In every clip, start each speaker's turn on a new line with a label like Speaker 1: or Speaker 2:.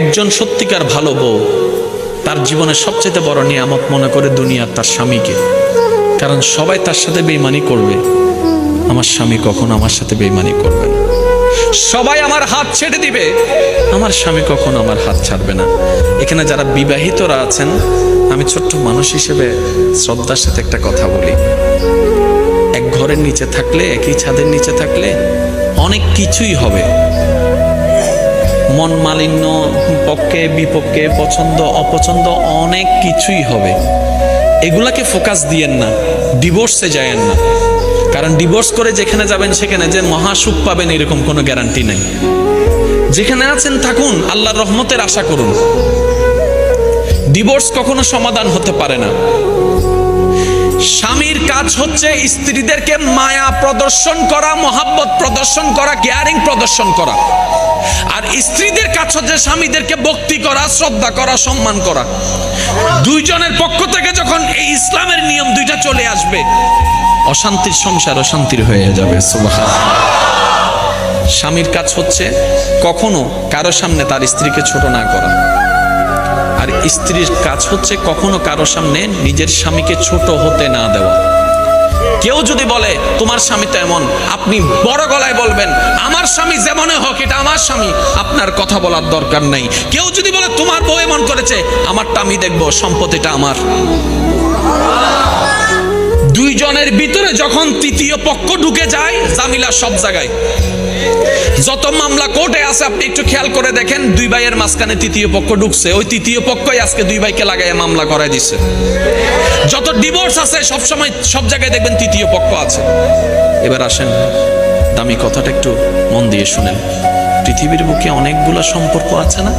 Speaker 1: একজন সত্যিকার ভালো বউ, তার জীবনের সবচেয়ে বড় নিয়ামত মনে করে দুনিয়ার তার স্বামীকে। কারণ সবাই তার সাথে বেইমানি করবে। আমার স্বামী কখনো আমার সাথে বেইমানি করবে না। সবাই আমার হাত ছেড়ে দিবে। আমার স্বামী কখনো আমার হাত ছাড়বে না। এখানে যারা বিবাহিতরা আছেন, আমি ছোট্ট মানুষ হিসেবে শ্রদ্ধার সাথে একটা কথা বলি। এক ঘরের নিচে থাকলে, একই ছাদের নিচে থাকলে অনেক কিছুই হবে। মন মালিন্য পক্ষে, বিপক্ষে, পছন্দ, অপছন্দ অনেক কিছুই হবে। এগুলাকে ফোকাস দিয়েন না, ডিভোর্সে যায়েন না। কারণ ডিভোর্স করে যেখানে যাবেন সেখানে যে মহাসুখ পাবেন এরকম কোনো গ্যারান্টি নাই। যেখানে আছেন থাকুন, আল্লাহর রহমতের আশা করুন। ডিভোর্স কখনো সমাধান হতে পারে না। স্বামীর কাজ হচ্ছে স্ত্রীদেরকে মায়া প্রদর্শন করা, মহাব্বত প্রদর্শন করা কেয়ারিং প্রদর্শন করা। আর স্ত্রীদের কাজ হচ্ছে স্বামীদেরকে ভক্তি করা, শ্রদ্ধা করা, সম্মান করা। দুইজনের পক্ষ থেকে যখন এই ইসলামের নিয়ম দুইটা চলে আসবে, অশান্তির সংসার অশান্তির হয়ে যাবে স্বামীর কাজ হচ্ছে কখনো কারও সামনে তার স্ত্রীকে ছোট না করা। আর স্ত্রীর কাজ হচ্ছে কখনো কারও সামনে নিজের স্বামীকে ছোট হতে না দেওয়া। কেউ যদি বলে, তোমার স্বামী তো এমন। আপনি বড় গলায় বলবেন, আমার স্বামী যেমনে হোক, এটা আমার স্বামী। আপনার কথা বলার দরকার নাই। কেউ যদি বলে, তোমার বউ এমন করেছে, আমারটা আমি দেখব, সম্পত্তিটা আমার। দুইজনের ভিতরে যখন তৃতীয় পক্ষ ঢুকে যায়, জামিলা সব জায়গায়। যত মামলা কোর্টে আছে, আপনি একটু খেয়াল করে দেখেন, দুই ভাইয়ের মাঝখানে তৃতীয় পক্ষ ঢুকছে। ওই তৃতীয় পক্ষই আজকে দুই ভাইকে লাগাইয়া মামলা করাই দিছে। যত ডিভোর্স আছে সব সময় সব জায়গায় দেখবেন তৃতীয় পক্ষ আছে। এবার আসেন, দামি কথাটা একটু মন দিয়ে শুনেন। পৃথিবীর বুকে অনেকগুলো সম্পর্ক আছে না?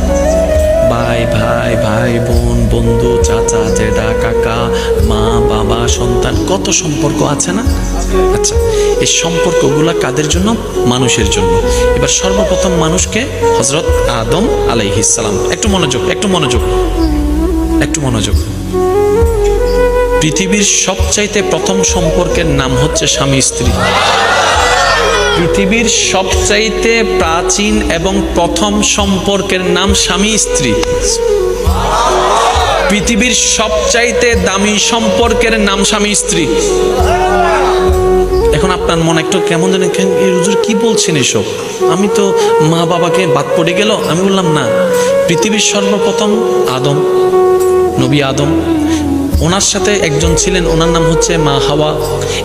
Speaker 1: ভাই ভাই ভাই, বোন, বন্ধু, চাচা জেডা কাকা, মা, বাবা, সন্তান, কত সম্পর্ক আছে না? আচ্ছা এই সম্পর্কগুলো কাদের জন্য? মানুষের জন্য। এবার সর্বপ্রথম মানুষকে হজরত আদম আলাইহিসালাম একটু মনোযোগ একটু মনোযোগ। একটু মনোযোগ। পৃথিবীর সবচাইতে প্রথম সম্পর্কের নাম হচ্ছে স্বামী স্ত্রী পৃথিবীর সবচাইতে প্রাচীন এবং প্রথম সম্পর্কের নাম স্বামী স্ত্রী। পৃথিবীর সবচাইতে দামি সম্পর্কের নাম স্বামী স্ত্রী। এখন আপনার মনে একটু কেমন জানেন হুজুর কি বলছেন এসব? আমি তো মা বাবাকে বাদ পড়ে গেল, আমি বললাম, না, পৃথিবীর সর্বপ্রথম আদম, নবী আদম ওনার সাথে একজন ছিলেন, ওনার নাম হচ্ছে মা হাওয়া।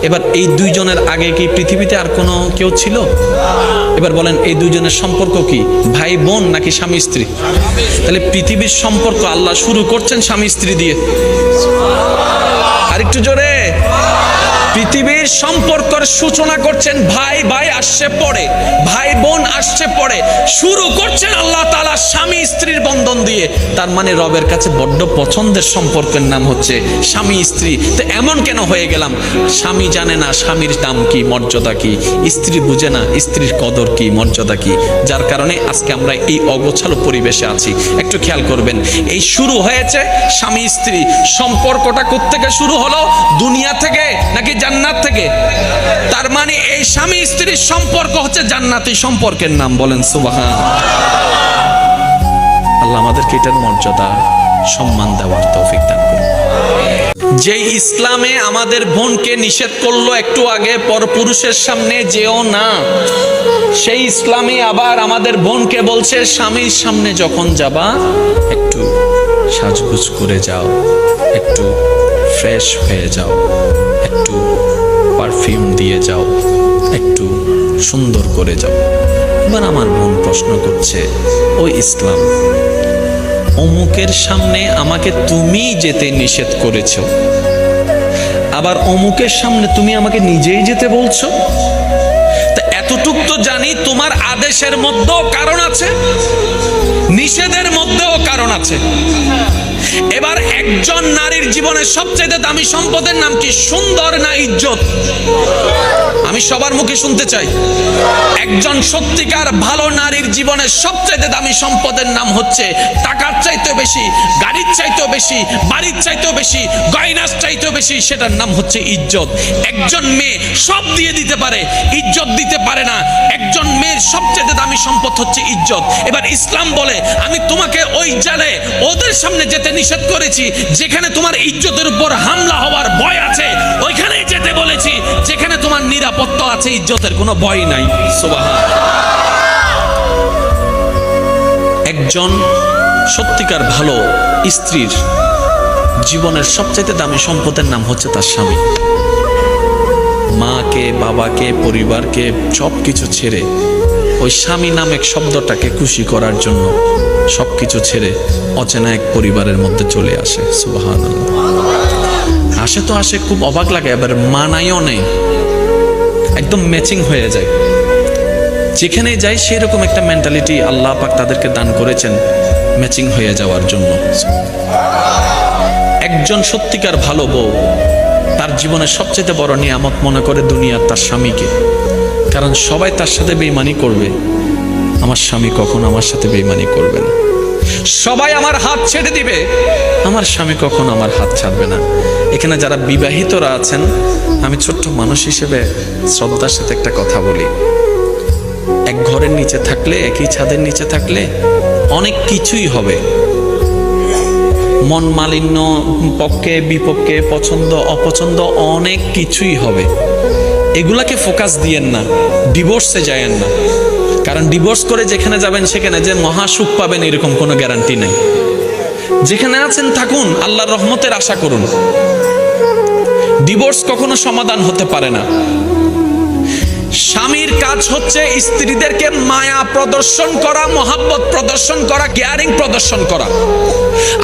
Speaker 1: এবার এই দুইজনের আগে কি পৃথিবীতে আর কোনো কেউ ছিল? এবার বলেন, এই দুইজনের সম্পর্ক কি? ভাই, বোন নাকি স্বামী, স্ত্রী? তাহলে পৃথিবীর সম্পর্ক আল্লাহ শুরু করছেন স্বামী, স্ত্রী দিয়ে। আরেকটু জোরে। পৃথিবীর সম্পর্কের সূচনা করছেন ভাই ভাই আসছে পড়ে ভাই বোন আসছে পড়ে শুরু করছেন আল্লাহ তালা স্বামী স্ত্রীর বন্ধন দিয়ে। তার মানে রবের কাছে বড্ড পছন্দের সম্পর্কের নাম হচ্ছে স্বামী স্ত্রী। তো এমন কেন হয়ে গেলাম? স্বামী জানে না স্বামীর দাম কি, মর্যাদা কি। স্ত্রী বুঝে না স্ত্রীর কদর কি, মর্যাদা কি। যার কারণে আজকে আমরা এই অগোছালো পরিবেশে আছি। একটু খেয়াল করবেন, এই শুরু হয়েছে স্বামী স্ত্রী। সম্পর্কটা কোত্থেকে শুরু হলো? দুনিয়া থেকে নাকি জান্নাত থেকে। তার মানে এই স্বামী স্ত্রীর সম্পর্ক হচ্ছে জান্নাতি সম্পর্কের নাম, বলেন সুবাহান। আল্লাহ আমাদেরকে এটার মর্যাদা, সম্মান দেওয়ার তৌফিক দান করুন। যে ইসলামে আমাদের বোনকে নিষেধ করল একটু আগে, পরপুরুষের সামনে যেও না, সেই ইসলামে আবার আমাদের বোনকে বলছে, স্বামীর সামনে যখন যাবা, একটু সাজগুজ করে যাও, একটু ফ্রেশ হয়ে যাও, একটু পারফিউম দিয়ে যাও। একটু সুন্দর করে যাও। এবার আমার মন প্রশ্ন করছে, ও ইসলাম, অমুকের সামনে আমাকে তুমি যেতে নিষেধ করেছ। আবার অমুকের সামনে তুমি আমাকে নিজেই যেতে বলছো? এতটুক তো জানি তোমার আদেশের মধ্যেও কারণ আছে, নিষেধের মধ্যেও কারণ আছে। এবার একজন নারীর জীবনের সবচেয়ে দামি সম্পদের নাম কি? সুন্দর না ইজ্জত? আমি সবার মুখে শুনতে চাই। একজন সত্যিকার ভালো নারীর জীবনের সবচেয়ে দামি সম্পদের নাম হচ্ছে টাকার চাইতেও বেশি, গাড়ির চাইতেও বেশি, বাড়ির চাইতেও বেশি, গয়নার চাইতেও বেশি, সেটার নাম হচ্ছে ইজ্জত। একজন মেয়ে সব দিয়ে দিতে পারে, ইজ্জত দিতে পারে না। একজন মেয়ের সবচেয়ে দামি সম্পদ হচ্ছে ইজ্জত। এবার ইসলাম বলে, আমি তোমাকে ওই জালে ওদের সামনে যেতে নিষেধ করেছি, যেখানে তোমার ইজ্জতের উপর হামলা হওয়ার ভয় আছে, ওইখানেই যেতে বলেছি, যেখানে তোমার নিরাপত্তা আছে, ইজ্জতের কোনো ভয় নাই। একজন সত্যিকার ভালো স্ত্রীর জীবনের সবচাইতে দামি সম্পদের নাম হচ্ছে তার স্বামী। মাকে, বাবাকে, পরিবারকে সব কিছু ছেড়ে ওই স্বামী নামক শব্দটাকে খুশি করার জন্য সব কিছু ছেড়ে অচেনা এক পরিবারের মধ্যে চলে আসে সুবাহান আসে তো আসে, খুব অবাক লাগে, এবার মানাইও নেই। একদম ম্যাচিং হয়ে যায়। যেখানে যাই সেই রকম একটা মেন্টালিটি আল্লাহ পাক তাদেরকে দান করেছেন ম্যাচিং হয়ে যাওয়ার জন্য। একজন সত্যিকার ভালো বউ, তার জীবনের সবচেয়ে বড় নিয়ামত মনে করে দুনিয়ার তার স্বামীকে। কারণ সবাই তার সাথে বেইমানি করবে। আমার স্বামী কখন আমার সাথে বেইমানি করবে না। সবাই আমার হাত ছেড়ে দিবে। আমার স্বামী কখন আমার হাত ছাড়বে না। এখানে যারা বিবাহিতরা আছেন, আমি ছোট্ট মানুষ হিসেবে শ্রদ্ধার সাথে একটা কথা বলি। এক ঘরের নিচে থাকলে, একই ছাদের নিচে থাকলে অনেক কিছুই হবে। মন মালিন্য, পক্ষে, বিপক্ষে, পছন্দ, অপছন্দ অনেক কিছুই হবে। এগুলাকে ফোকাস দিয়েন না ডিভোর্সে যায়েন না। কারণ ডিভোর্স করে যেখানে যাবেন সেখানে যে মহা সুখ পাবেন এরকম কোনো গ্যারান্টি নাই। যেখানে আছেন থাকুন, আল্লাহর রহমতের আশা করুন। ডিভোর্স কখনো সমাধান হতে পারে না। স্বামীর কাজ হচ্ছে স্ত্রীদেরকে মায়া প্রদর্শন করা, মহাব্বত প্রদর্শন করা কেয়ারিং প্রদর্শন করা।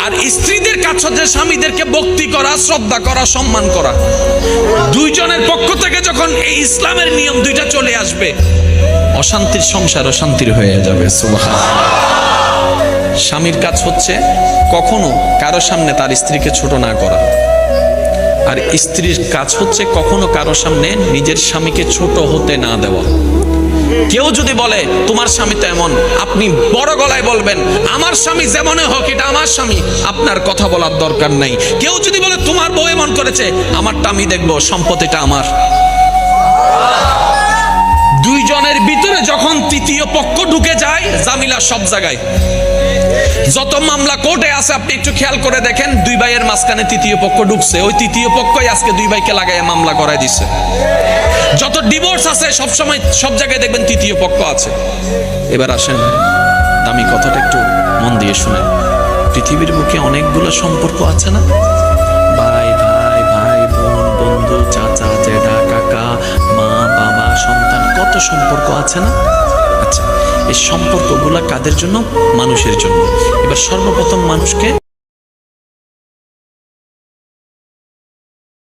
Speaker 1: আর স্ত্রীদের কাজ হচ্ছে স্বামীদেরকে ভক্তি করা, শ্রদ্ধা করা, সম্মান করা। দুইজনের পক্ষ থেকে যখন এই ইসলামের নিয়ম দুইটা চলে আসবে, অশান্তির সংসার অশান্তির হয়ে যাবে স্বামীর কাজ হচ্ছে কখনো কারও সামনে তার স্ত্রীকে ছোট না করা। আর স্ত্রীর কাজ হচ্ছে কখনো কারও সামনে নিজের স্বামীকে ছোট হতে না দেওয়া। কেউ যদি বলে, তোমার স্বামী তো এমন, আপনি বড় গলায় বলবেন, আমার স্বামী যেমনই হোক, এটা আমার স্বামী, আপনার কথা বলার দরকার নাই। কেউ যদি বলে, তোমার বউ এমন করেছে, আমারটা আমি দেখব, সম্পত্তিটা আমার। দুইজনের ভিতরে যখন তৃতীয় পক্ষ ঢুকে যায়, জামিলা সব জায়গায়। যত মামলা কোর্টে আছে, আপনি একটু খেয়াল করে দেখেন, দুই ভাইয়ের মাঝখানে তৃতীয় পক্ষ ঢুকছে। ওই তৃতীয় পক্ষই আজকে দুই ভাইকে লাগাইয়া মামলা করাই দিচ্ছে যত ডিভোর্স আছে সব সময় সব জায়গায় দেখবেন তৃতীয় পক্ষ আছে। এবার আসেন, দামি কথাটা একটু মন দিয়ে শুনেন। পৃথিবীর বুকে অনেকগুলো সম্পর্ক আছে না? ভাই ভাই ভাই, বোন, বন্ধু, চাচা, জেঠা, কাকা, মা, বাবা, সন্তান, কত সম্পর্ক আছে না? আচ্ছা এই সম্পর্কগুলো কাদের জন্য? মানুষের জন্য। এবার সর্বপ্রথম মানুষকে